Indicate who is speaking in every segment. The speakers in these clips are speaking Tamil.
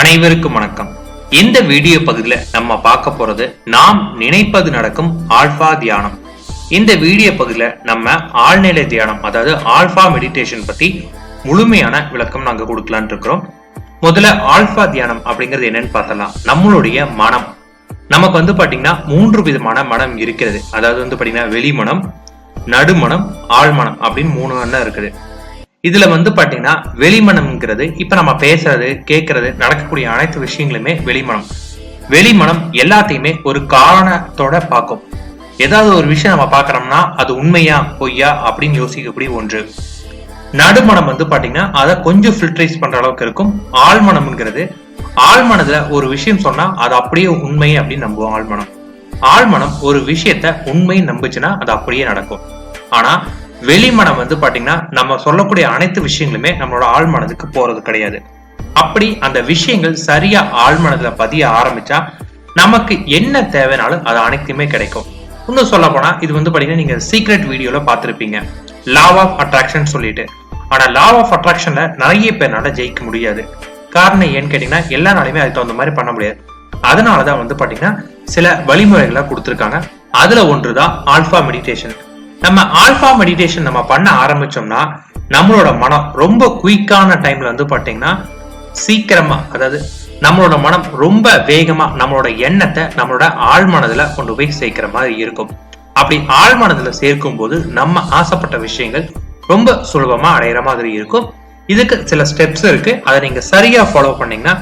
Speaker 1: அனைவருக்கும் வணக்கம். இந்த வீடியோ பகுதியில நம்ம பார்க்க போறது நாம் நினைப்பது நடக்கும் ஆல்பா தியானம். இந்த வீடியோ பகுதியில நம்ம ஆழ்நிலை தியானம் அதாவது ஆல்பா மெடிடேஷன் பத்தி முழுமையான விளக்கம் நாங்க கொடுக்கலான் இருக்கிறோம். முதல்ல ஆல்பா தியானம் அப்படிங்கிறது என்னன்னு பார்த்தலாம். நம்மளுடைய மனம். நமக்கு வந்து பாத்தீங்கன்னா மூன்று விதமான மனம் இருக்கிறது. அதாவது வந்து பாத்தீங்கன்னா வெளிமனம் நடுமனம் ஆழ்மனம் அப்படின்னு மூணு மனம் இருக்குது. இதுல வந்து பாத்தீங்கன்னா வெளிமனம்ங்கிறது இப்ப நம்ம பேசுறது கேட்கறது நடக்கக்கூடிய அனைத்து விஷயங்களுமே வெளிமனம். வெளிமனம் எல்லாத்தையுமே ஒரு காரணத்தோட பார்க்கும். ஏதாவது ஒரு விஷயம் நம்ம பாக்குறோம்னா அது உண்மையா பொய்யா அப்படின்னு யோசிக்கக்கூடிய ஒன்று. நடுமனம் வந்து பாத்தீங்கன்னா அதை கொஞ்சம் ஃபில்டரைஸ் பண்ற அளவுக்கு இருக்கும். ஆழ்மனம்ங்கிறது ஆழ்மனதுல ஒரு விஷயம் சொன்னா அது அப்படியே உண்மை அப்படின்னு நம்புவோம் ஆழ்மனம். ஆழ்மனம் ஒரு விஷயத்த உண்மை நம்புச்சுன்னா அது அப்படியே நடக்கும். ஆனா வெளிமனம் வந்து பாத்தீங்கன்னா நம்ம சொல்லக்கூடிய அனைத்து விஷயங்களுமே நம்மளோட ஆழ்மனதுக்கு போறது கிடையாது. அப்படி அந்த விஷயங்கள் சரியா ஆழ்மனதுல பதிய ஆரம்பிச்சா நமக்கு என்ன தேவைனாலும் அது அனைத்துமே கிடைக்கும். இன்னும் சொல்ல போனா இது வந்து பாத்தீங்கன்னா நீங்க சீக்ரெட் வீடியோல பாத்திருப்பீங்க லா ஆஃப் அட்ராக்ஷன் சொல்லிட்டு. ஆனா லா ஆஃப் அட்ராக்ஷன்ல நிறைய பேர்னால ஜெயிக்க முடியாது. காரணம் ஏன்னு கேட்டீங்கன்னா எல்லா நாளையுமே அதுக்கு தகுந்த மாதிரி பண்ண முடியாது. அதனாலதான் வந்து பாத்தீங்கன்னா சில வழிமுறைகளை கொடுத்துருக்காங்க. அதுல ஒன்றுதான் ஆல்பா மெடிடேஷன் நம்ம ஆல்பா மெடிடேஷன் நம்ம பண்ண ஆரம்பிச்சோம்னா நம்மளோட மனம் ரொம்ப குயிக்கான டைம்ல வந்து பாத்தீங்கன்னா சீக்கிரமா அதாவது நம்மளோட மனம் ரொம்ப வேகமா நம்மளோட எண்ணத்தை நம்மளோட ஆழ்மனதுல கொண்டு போய் சேர்க்கிற மாதிரி இருக்கும். அப்படி ஆழ்மனதுல சேர்க்கும் போது நம்ம ஆசைப்பட்ட விஷயங்கள் ரொம்ப சுலபமா அடையிற மாதிரி இருக்கும். இதுக்கு சில ஸ்டெப்ஸ் இருக்கு. அதை நீங்க சரியா ஃபாலோ பண்ணீங்கன்னா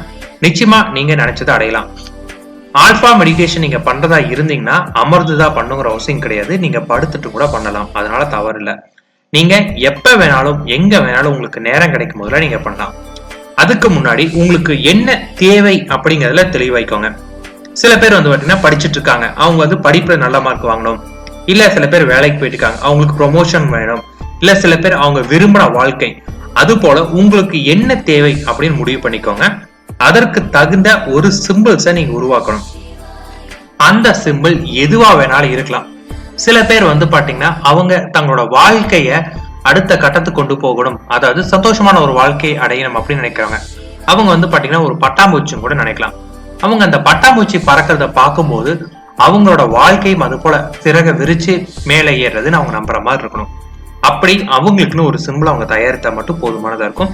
Speaker 1: நிச்சயமா நீங்க நினைச்சதை அடையலாம். ஆல்பா மெடிடேஷன் நீங்க பண்றதா இருந்தீங்கன்னா அமர்ந்துதான் பண்ணுங்கிற அவசியம் கிடையாது. நீங்க படுத்துட்டு கூட பண்ணலாம். அதனால தவறு இல்லை. நீங்க எப்ப வேணாலும் எங்க வேணாலும் உங்களுக்கு நேரம் கிடைக்கும் போதுல நீங்க பண்ணலாம். அதுக்கு முன்னாடி உங்களுக்கு என்ன தேவை அப்படிங்கறதுல தெளிவாய்க்கோங்க. சில பேர் வந்து பாத்தீங்கன்னா படிச்சுட்டு இருக்காங்க அவங்க வந்து படிப்புல நல்ல மார்க் வாங்கணும். இல்ல சில பேர் வேலைக்கு போயிட்டு இருக்காங்க அவங்களுக்கு ப்ரொமோஷன் வேணும். இல்ல சில பேர் அவங்க விரும்பின வாழ்க்கை. அது போல உங்களுக்கு என்ன தேவை அப்படின்னு முடிவு பண்ணிக்கோங்க. அதற்கு தகுந்த ஒரு சிம்பிள்ஸை நீங்க உருவாக்கணும். அந்த சிம்பிள் எதுவா வேணாலும் இருக்கலாம். சில பேர் வந்து பாத்தீங்கன்னா அவங்க தங்களோட வாழ்க்கைய அடுத்த கட்டத்துக்கு கொண்டு போகணும். அதாவது சந்தோஷமான ஒரு வாழ்க்கையை அடையணும் அப்படின்னு நினைக்கிறாங்க. அவங்க வந்து பாத்தீங்கன்னா ஒரு பட்டாம்பூச்சும் கூட நினைக்கலாம். அவங்க அந்த பட்டாம்பூச்சி பறக்கிறத பார்க்கும்போது அவங்களோட வாழ்க்கையும் அது போல சிறக விரிச்சு மேலே ஏறுறதுன்னு அவங்க நம்புற மாதிரி இருக்கணும். அப்படி அவங்களுக்குன்னு ஒரு சிம்பிள் அவங்க தயாரித்தா மட்டும் போதுமானதா இருக்கும்.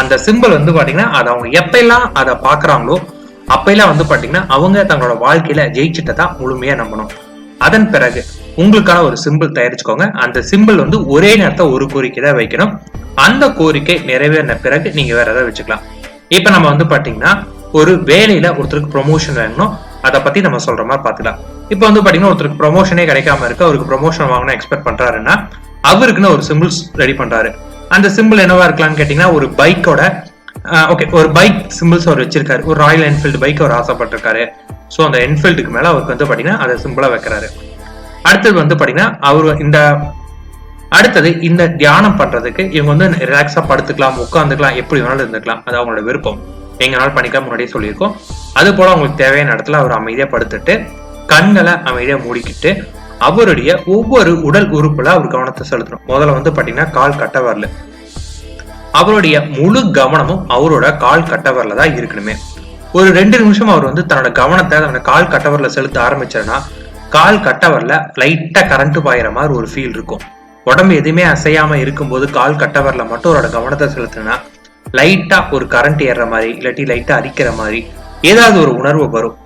Speaker 1: அந்த சிம்பிள் வந்து பாத்தீங்கன்னா அதை அவங்க எப்பெல்லாம் அதை பாக்குறாங்களோ அப்பெல்லாம் வந்து பாத்தீங்கன்னா அவங்க தங்களோட வாழ்க்கையில ஜெயிச்சிட்டதா முழுமையா நம்பணும். அதன் பிறகு உங்களுக்கான ஒரு சிம்பிள் தயாரிச்சுக்கோங்க. அந்த சிம்பிள் வந்து ஒரே நேரத்தை ஒரு கோரிக்கை தான் வைக்கணும். அந்த கோரிக்கை நிறைவேறின பிறகு நீங்க வேற ஏதாவது வச்சுக்கலாம். இப்ப நம்ம வந்து பாத்தீங்கன்னா ஒரு வேலையில ஒருத்தருக்கு ப்ரொமோஷன் வேணும் அதை பத்தி நம்ம சொல்ற மாதிரி பாத்துக்கலாம் இப்ப வந்து பாத்தீங்கன்னா ஒருத்தருக்கு ப்ரொமோஷனே கிடைக்காம இருக்கு. அவருக்கு ப்ரொமோஷன் வாங்கணும் எக்ஸ்பெக்ட் பண்றாருன்னா அவருக்குன்னு ஒரு சிம்பிள்ஸ் ரெடி பண்றாரு. அந்த சிம்பிள் என்னவா இருக்கலாம்னு கேட்டீங்கன்னா ஒரு பைக்கோட ஓகே ஒரு பைக் சிம்பிள்ஸ் அவர் வச்சிருக்காரு. ஒரு ராயல் என்ஃபீல்டு பைக் அவர் ஆசைப்பட்டிருக்காரு. ஸோ அந்த என்ஃபீல்டுக்கு மேல அவருக்கு வந்து பாத்தீங்கன்னா அதை சிம்பிளா வைக்கிறாரு. அடுத்தது வந்து பாத்தீங்கன்னா அவர் இந்த அடுத்தது இந்த தியானம் பண்றதுக்கு இவங்க வந்து ரிலாக்ஸா படுத்துக்கலாம் உட்காந்துக்கலாம் எப்படி வேணாலும் இருந்துக்கலாம். அது அவங்களோட விருப்பம். எங்கனாலும் பண்ணிக்கலாம் முன்னாடியே சொல்லியிருக்கோம். அது போல அவங்களுக்கு தேவையான இடத்துல அவர் அமைதியா படுத்துட்டு கண்களை அமைதியா மூடிக்கிட்டு அவருடைய ஒவ்வொரு உடல் உறுப்புல அவர் கவனத்தை செலுத்தணும் முதல்ல வந்து பாத்தீங்கன்னா கால் கட்ட வரல. அவருடைய முழு கவனமும் அவரோட கால் கட்டவரில் தான் இருக்கணுமே. ஒரு ரெண்டு நிமிஷம் அவர் வந்து தன்னோட கவனத்தை தன்னோட கால் கட்டவரில் செலுத்த ஆரம்பிச்சாருன்னா கால் கட்டவரில் லைட்டாக கரண்ட் பாயிற மாதிரி ஒரு ஃபீல் இருக்கும். உடம்பு எதுவுமே அசையாமல் இருக்கும்போது கால் கட்டவரில் மட்டும் அவரோட கவனத்தை செலுத்தினா லைட்டாக ஒரு கரண்ட் ஏறுற மாதிரி இல்லாட்டி லைட்டாக அரிக்கிற மாதிரி ஏதாவது ஒரு உணர்வு வரும்.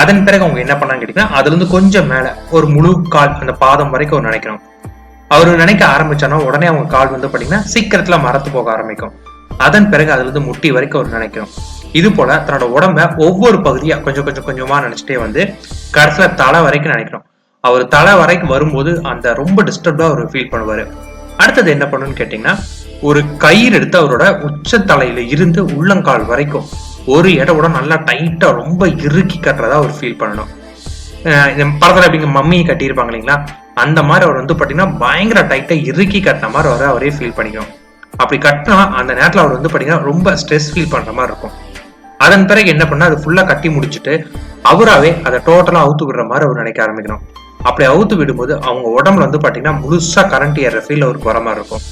Speaker 1: அதன் பிறகு அவங்க என்ன பண்ணான்னு கேட்டீங்கன்னா அதுல இருந்து கொஞ்சம் மேல ஒரு முழு கால் அந்த பாதம் வரைக்கும் அவர் நினைக்கணும் அவர் நினைக்க ஆரம்பிச்சானா உடனே அவங்க கால் வந்து பாத்தீங்கன்னா சீக்கிரத்துல மரத்து போக ஆரம்பிக்கும். அதன் பிறகு அதுல இருந்து முட்டி வரைக்கும் அவர் நினைக்கணும் இது போல தன்னோட உடம்ப ஒவ்வொரு பகுதியா கொஞ்சம் கொஞ்சம் கொஞ்சமா நினைச்சிட்டே வந்து கடைசியில தலை வரைக்கும் நினைக்கணும் அவர் தலை வரைக்கும் வரும்போது அந்த ரொம்ப டிஸ்டர்ப்டா அவர் ஃபீல் பண்ணுவாரு. அடுத்தது என்ன பண்ணுன்னு கேட்டீங்கன்னா ஒரு கயிறு எடுத்து அவரோட உச்ச தலையில இருந்து உள்ளங்கால் வரைக்கும் ஒரு இடம் கூட நல்லா டைட்டா ரொம்ப இறுக்கி கட்டுறதா அவர் ஃபீல் பண்ணணும். இந்த படத்துல அப்படிங்க மம்மியை கட்டியிருப்பாங்க இல்லைங்களா? அந்த மாதிரி அவர் வந்து பாத்தீங்கன்னா பயங்கர டைட்டா இறுக்கி கட்டின மாதிரி அவரை அவரே ஃபீல் பண்ணிக்கணும். அப்படி கட்டினா அந்த நேரத்துல அவர் வந்து பாத்தீங்கன்னா ரொம்ப ஸ்ட்ரெஸ் ஃபீல் பண்ற மாதிரி இருக்கும். அதன் பிறகு என்ன பண்ணா அது ஃபுல்லா கட்டி முடிச்சுட்டு அவராவே அதை டோட்டலா அவுத்து விடுற மாதிரி அவர் நினைக்க ஆரம்பிக்கணும். அப்படி அவுத்து விடும்போது அவங்க உடம்புல வந்து பாத்தீங்கன்னா முழுசா கரண்ட் ஏற ஃபீல் அவருக்கு வர மாதிரி இருக்கும்.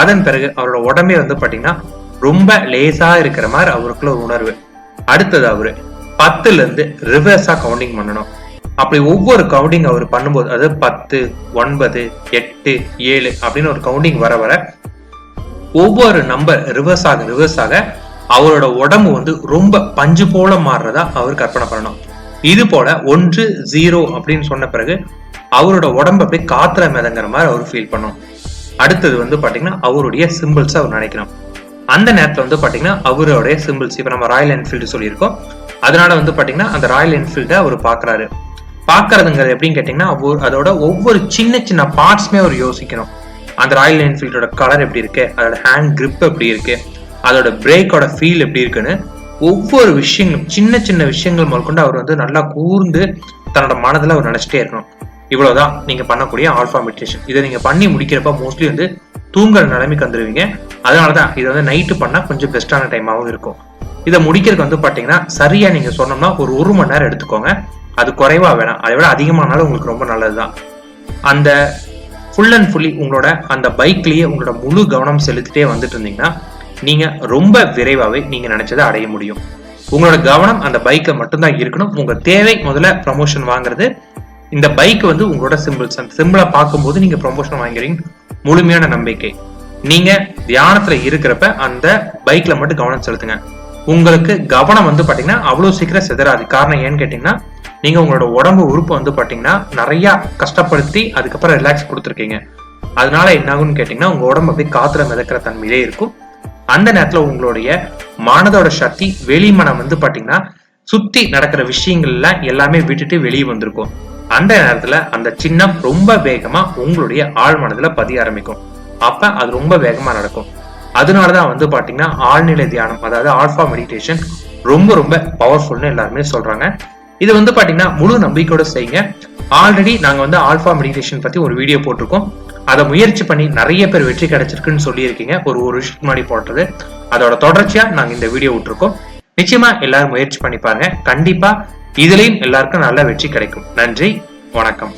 Speaker 1: அதன் பிறகு அவரோட உடம்பே வந்து பாத்தீங்கன்னா ரொம்ப லேசா இருக்கிற மாதிரி அவருக்குள்ள ஒரு உணர்வு. அடுத்தது அவரு பத்துல இருந்து ரிவர்ஸா கவுண்டிங் பண்ணணும். அப்படி ஒவ்வொரு கவுண்டிங் அவர் பண்ணும்போது அதாவது பத்து ஒன்பது எட்டு ஏழு அப்படின்னு ஒரு கவுண்டிங் வர வர ஒவ்வொரு நம்பர் ரிவர்ஸ் ஆக ரிவர்ஸ் ஆக அவரோட உடம்பு வந்து ரொம்ப பஞ்சு போல மாறுறதா அவர் கற்பனை பண்ணணும். இது போல ஒன்று ஜீரோ அப்படின்னு சொன்ன பிறகு அவரோட உடம்பு அப்படியே காத்துல மிதங்குற மாதிரி அவர் ஃபீல் பண்ணும் அடுத்தது வந்து பாத்தீங்கன்னா அவருடைய சிம்பிள்ஸ் அவர் நினைக்கணும். அந்த நேரத்தில் வந்து பார்த்தீங்கன்னா அவருடைய சிம்பிள்ஸ் இப்போ நம்ம ராயல் என்ஃபீல்டு சொல்லியிருக்கோம். அதனால வந்து பார்த்தீங்கன்னா அந்த ராயல் என்ஃபீல்டை அவர் பார்க்குறாரு பார்க்கறதுங்கிறது எப்படின்னு கேட்டிங்கன்னா அவர் அதோட ஒவ்வொரு சின்ன சின்ன பார்ட்ஸுமே அவர் யோசிக்கணும். அந்த ராயல் என்ஃபீல்டோட கலர் எப்படி இருக்கு அதோட ஹேண்ட் கிரிப் எப்படி இருக்கு அதோட பிரேக்கோட ஃபீல் எப்படி இருக்குன்னு ஒவ்வொரு விஷயங்களும் சின்ன சின்ன விஷயங்கள் முதற்கொண்டு அவர் வந்து நல்லா கூர்ந்து தன்னோட மனதில் அவர் நினைச்சிட்டே இருக்கணும். இவ்வளோதான் நீங்கள் பண்ணக்கூடிய ஆல்ஃபா மெடிடேஷன் இதை நீங்கள் பண்ணி முடிக்கிறப்ப மோஸ்ட்லி வந்து தூங்குற நிலைமைக்கு அதனால் தான் இதை வந்து நைட்டு பண்ணால் கொஞ்சம் பெஸ்டான டைமாகவும் இருக்கும். இதை முடிக்கிறதுக்கு வந்து பார்த்தீங்கன்னா சரியாக நீங்கள் சொன்னோம்னா ஒரு ஒரு மணி நேரம் எடுத்துக்கோங்க. அது குறைவாக வேணாம். அதை விட அதிகமானாலும் உங்களுக்கு ரொம்ப நல்லது தான் அந்த ஃபுல் அண்ட் ஃபுல்லி உங்களோட அந்த பைக்லேயே உங்களோட முழு கவனம் செலுத்திட்டே வந்துட்டு இருந்தீங்கன்னா நீங்கள் ரொம்ப விரைவாகவே நீங்கள் நினச்சதை அடைய முடியும். உங்களோட கவனம் அந்த பைக்கை மட்டும்தான் இருக்கணும். உங்கள் தேவை முதல்ல ப்ரமோஷன் வாங்குறது இந்த பைக் வந்து உங்களோட சிம்பிள்ஸ். அந்த சிம்பிளை பார்க்கும்போது நீங்க ப்ரொமோஷன் வாங்குறீங்க. முழுமையான நம்பிக்கை. நீங்க தியானத்துல இருக்கிறப்ப அந்த பைக்ல மட்டும் கவனம் செலுத்துங்க. உங்களுக்கு கவனம் வந்து பாத்தீங்கன்னா அவ்வளவு சீக்கிரம் சிதறாது. காரணம் ஏன்னு கேட்டீங்கன்னா நீங்க உங்களோட உடம்பு உறுப்பு வந்து பாத்தீங்கன்னா நிறைய கஷ்டப்படுத்தி அதுக்கப்புறம் ரிலாக்ஸ் கொடுத்துருக்கீங்க. அதனால என்ன ஆகும்னு கேட்டீங்கன்னா உங்க உடம்பு அப்படியே காத்துல மிதக்கிற தன்மையிலே இருக்கும். அந்த நேரத்துல உங்களுடைய மனதோட சக்தி வெளி மனம் வந்து பாத்தீங்கன்னா சுத்தி நடக்கிற விஷயங்கள்ல எல்லாமே விட்டுட்டு வெளியே வந்திருக்கும். அந்த நேரத்துல அந்த சின்னம் ரொம்ப வேகமா உங்களுடைய ஆழ் மனதுல பதிய ஆரம்பிக்கும். அப்ப அது ரொம்ப வேகமா நடக்கும். அதனாலதான் வந்து பாத்தீங்கன்னா ஆழ்நிலை தியானம் அதாவது ஆல்பா மெடிடேஷன் ரொம்ப ரொம்ப பவர்ஃபுல்னு எல்லாருமே சொல்றாங்க. இது வந்து பாத்தீங்கன்னா முழு நம்பிக்கையோட செய்யுங்க. ஆல்ரெடி நாங்க வந்து ஆல்பா மெடிடேஷன் பத்தி ஒரு வீடியோ போட்டிருக்கோம். அதை முயற்சி பண்ணி நிறைய பேர் வெற்றி கிடைச்சிருக்குன்னு சொல்லியிருக்கீங்க. ஒரு ஒரு வருஷத்துக்கு முன்னாடி போட்டது. அதோட தொடர்ச்சியா நாங்க இந்த வீடியோ விட்டுருக்கோம். நிச்சயமா எல்லாரும் முயற்சி பண்ணி பாருங்க. கண்டிப்பா இதுலயும் எல்லாருக்கும் நல்ல வெற்றி கிடைக்கும். நன்றி வணக்கம்.